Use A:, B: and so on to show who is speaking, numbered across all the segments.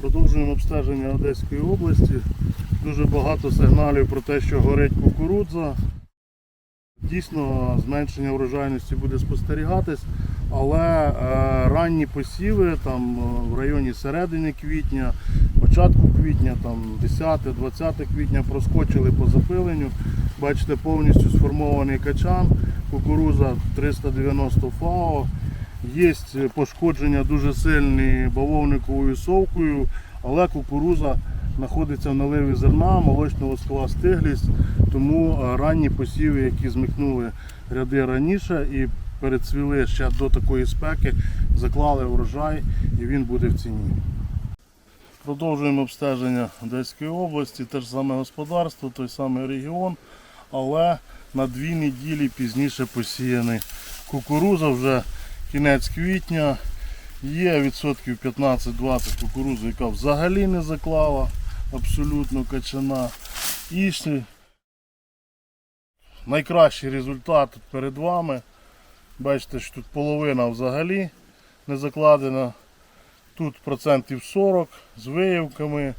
A: Продовжуємо обстеження Одеської області. Дуже багато сигналів про те, що горить кукурудза. Дійсно, зменшення врожайності буде спостерігатись, але е, ранні посіви там е, в районі середини квітня, початку квітня, 10-20 квітня проскочили по запиленню. Бачите, повністю сформований качан, кукуруза 390 ФАО. Є пошкодження дуже сильні бавовниковою совкою, але кукуруза знаходиться в наливі зерна, молочно-воскова стиглість, тому е, ранні посіви, які змикнули ряди раніше і перецвіли ще до такої спеки, заклали врожай і він буде в ціні. Продовжуємо обстеження Одеської області, те ж саме господарство, той самий регіон, але на дві неділі пізніше посіяний. Кукуруза вже кінець квітня. Є відсотків 15-20 кукурузи, яка взагалі не заклала абсолютно качана. І ще найкращий результат перед вами. Бачите, що тут половина взагалі не закладена. Тут процентів 40 з виявками.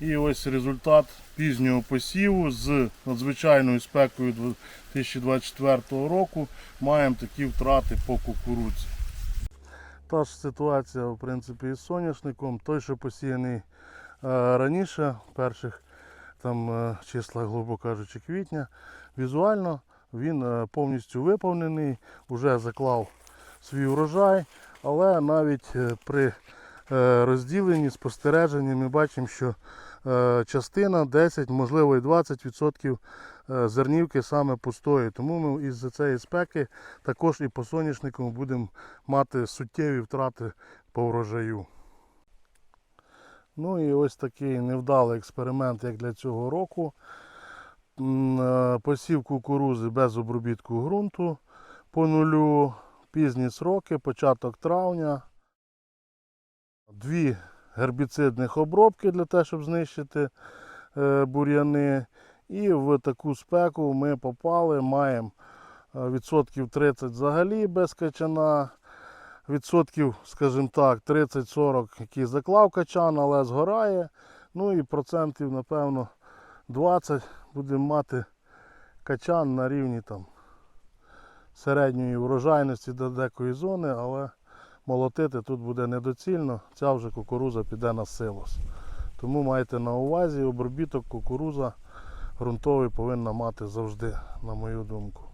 A: І ось результат пізнього посіву з надзвичайною спекою 2024 року. Маємо такі втрати по кукурудзі. Та ж ситуація в принципі із соняшником. Той, що посіяний е, раніше, в перших там е, числах, грубо кажучи, квітня, візуально він е, повністю виповнений, вже заклав свій урожай, але навіть при е, розділенні, спостереженні ми бачимо, що е, частина 10, можливо і 20% е, зернівки саме пустої. Тому ми із цієї спеки також і по соняшнику будемо мати суттєві втрати по врожаю. Ну і ось такий невдалий експеримент, як для цього року. Посів кукурузи без обробітку ґрунту по нулю, пізні сроки, початок травня. Дві гербіцидних обробки для того, щоб знищити е, бур'яни. І в таку спеку ми попали, маємо е, відсотків 30 взагалі без качана, відсотків, скажімо так, 30-40, який заклав качан, але згорає. Ну і процентів, напевно, 20 будемо мати качан на рівні там середньої врожайності до декої зони, але молотити тут буде недоцільно. Ця вже кукуруза піде на силос. Тому майте на увазі, обробіток кукуруза ґрунтовий повинна мати завжди, на мою думку.